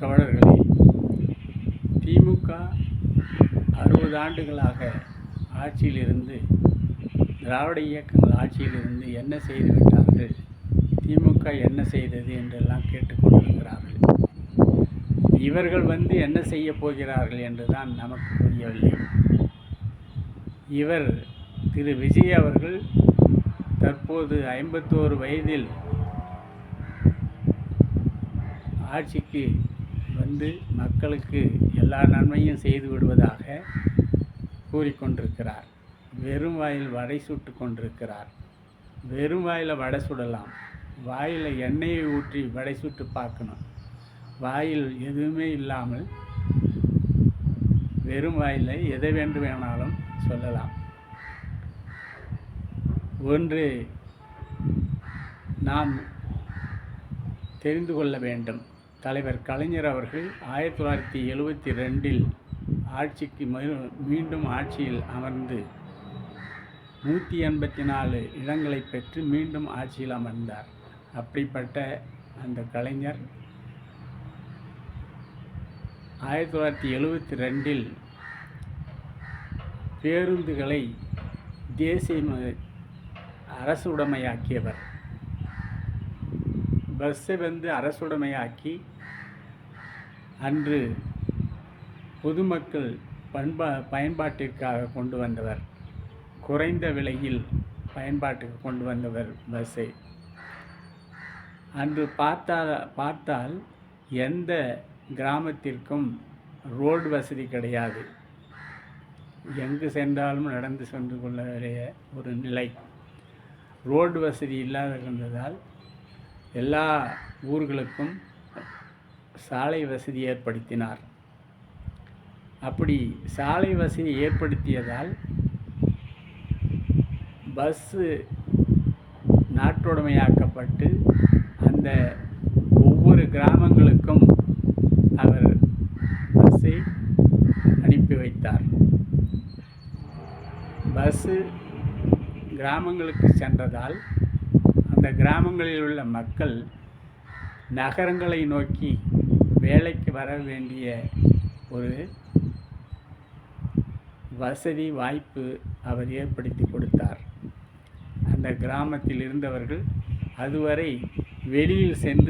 தோழர்களே திமுக அறுபது ஆண்டுகளாக ஆட்சியிலிருந்து திராவிட இயக்கங்கள் ஆட்சியிலிருந்து என்ன செய்து விட்டார்கள் திமுக என்ன செய்தது என்றெல்லாம் கேட்டுக்கொண்டிருக்கிறார்கள். இவர்கள் வந்து என்ன செய்ய போகிறார்கள் என்றுதான் நமக்கு புரியவில்லை. இவர் திரு. விஜய் அவர்கள் தற்போது ஐம்பத்தோரு வயதில் ஆட்சிக்கு வந்து மக்களுக்கு எல்லா நன்மையும் செய்து விடுவதாக கூறிக்கொண்டிருக்கிறார். வெறும் வாயில் வடை சுட்டு கொண்டிருக்கிறார். வெறும் வாயில் வடை சுடலாம். வாயில் எண்ணெயை ஊற்றி வடை சுட்டு பார்க்கணும். வாயில் எதுவுமே இல்லாமல் வெறும் வாயில் எதை வேண்டு வேணாலும் சொல்லலாம். ஒன்று நாம் தெரிந்து கொள்ள வேண்டும். தலைவர் கலைஞர் அவர்கள் ஆயிரத்தி தொள்ளாயிரத்தி எழுபத்தி ரெண்டில் ஆட்சிக்கு மீண்டும் ஆட்சியில் அமர்ந்து நூற்றி எண்பத்தி நாலு இடங்களை பெற்று மீண்டும் ஆட்சியில் அமர்ந்தார். அப்படிப்பட்ட அந்த கலைஞர் ஆயிரத்தி தொள்ளாயிரத்தி எழுபத்தி ரெண்டில் பேருந்துகளை தேசிய அரசு உடைமையாக்கியவர். பஸ்ஸை வந்து அரசுடைமையாக்கி அன்று பொதுமக்கள் பண்பா பயன்பாட்டிற்காக கொண்டு வந்தவர். குறைந்த விலையில் பயன்பாட்டுக்கு கொண்டு வந்தவர் பஸ்ஸை. அன்று பார்த்தால் பார்த்தால் எந்த கிராமத்திற்கும் ரோடு வசதி கிடையாது. எங்கு சென்றாலும் நடந்து சென்று கொள்ள வேண்டிய ஒரு நிலை. ரோடு வசதி இல்லாத இருந்ததால் எல்லா ஊர்களுக்கும் சாலை வசதி ஏற்படுத்தினார். அப்படி சாலை வசதி ஏற்படுத்தியதால் பஸ்ஸு நாட்டுடைமையாக்கப்பட்டு அந்த ஒவ்வொரு கிராமங்களுக்கும் அவர் பஸ்ஸை அனுப்பி வைத்தார். பஸ்ஸு கிராமங்களுக்கு சென்றதால் அந்த கிராமங்களில் உள்ள மக்கள் நகரங்களை நோக்கி வேலைக்கு வர வேண்டிய ஒரு வசதி வாய்ப்பு அவர் ஏற்படுத்தி கொடுத்தார். அந்த கிராமத்தில் இருந்தவர்கள் அதுவரை வெளியில் சென்று